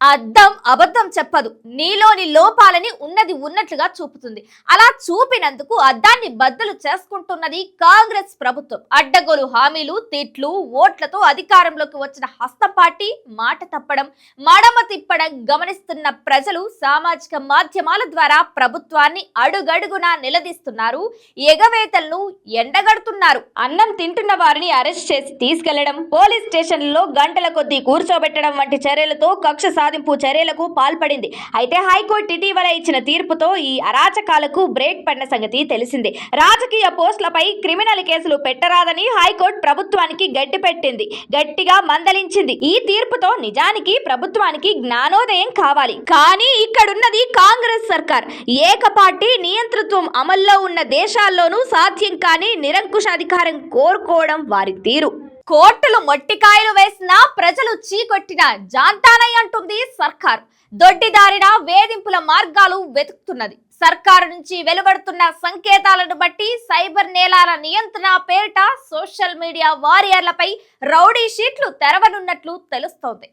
అద్దం అబద్ధం చెప్పదు. నీలోని లోపాలని ఉన్నది ఉన్నట్లుగా చూపుతుంది. అలా చూపినందుకు అద్దాన్ని బద్దలు చేసుకుంటున్నది కాంగ్రెస్ ప్రభుత్వం. అడ్డగోలు హామీలు తిట్లు ఓట్లతో అధికారంలోకి వచ్చిన హస్తపాటి పార్టీ మాట తప్పడం మడమ తిప్పడం గమనిస్తున్న ప్రజలు సామాజిక మాధ్యమాల ద్వారా ప్రభుత్వాన్ని అడుగడుగునా నిలదీస్తున్నారు. ఎగవేతలను ఎండగడుతున్నారు. అన్నం తింటున్న వారిని అరెస్ట్ చేసి తీసుకెళ్ళడం పోలీస్ స్టేషన్లలో గంటల కొద్దీ కూర్చోబెట్టడం వంటి చర్యలతో కక్ష సాధింపు చర్యలకు పాల్పడింది. అయితే హైకోర్టు ఇటీవల ఇచ్చిన తీర్పుతో ఈ అరాచకాలకు బ్రేక్ పడిన సంగతి తెలిసిందే. రాజకీయ పోస్టులపై క్రిమినల్ కేసులు పెట్టరాదని హైకోర్టు ప్రభుత్వానికి గట్టి పెట్టింది. గట్టిగా మందలించింది. ఈ తీర్పుతో నిజానికి ప్రభుత్వానికి జ్ఞానోదయం కావాలి. కానీ ఇక్కడున్నది కాంగ్రెస్ సర్కార్. ఏకపార్టీ నియంతృత్వం అమల్లో ఉన్న దేశాల్లోనూ సాధ్యం కాని నిరంకుశ అధికారం కోరుకోవడం వారి తీరు. కోర్టులు మొట్టికాయలు వేసినా ప్రజలు చీకొట్టిన జాంతానై అంటుంది సర్కార్. దొడ్డిదారిన వేధింపుల మార్గాలు వెతుకుతున్నది. సర్కారు నుంచి వెలువడుతున్న సంకేతాలను బట్టి సైబర్ నేలాల నియంత్రణ పేరిట సోషల్ మీడియా వారియర్లపై రౌడీ షీట్లు తెరవనున్నట్లు తెలుస్తోంది.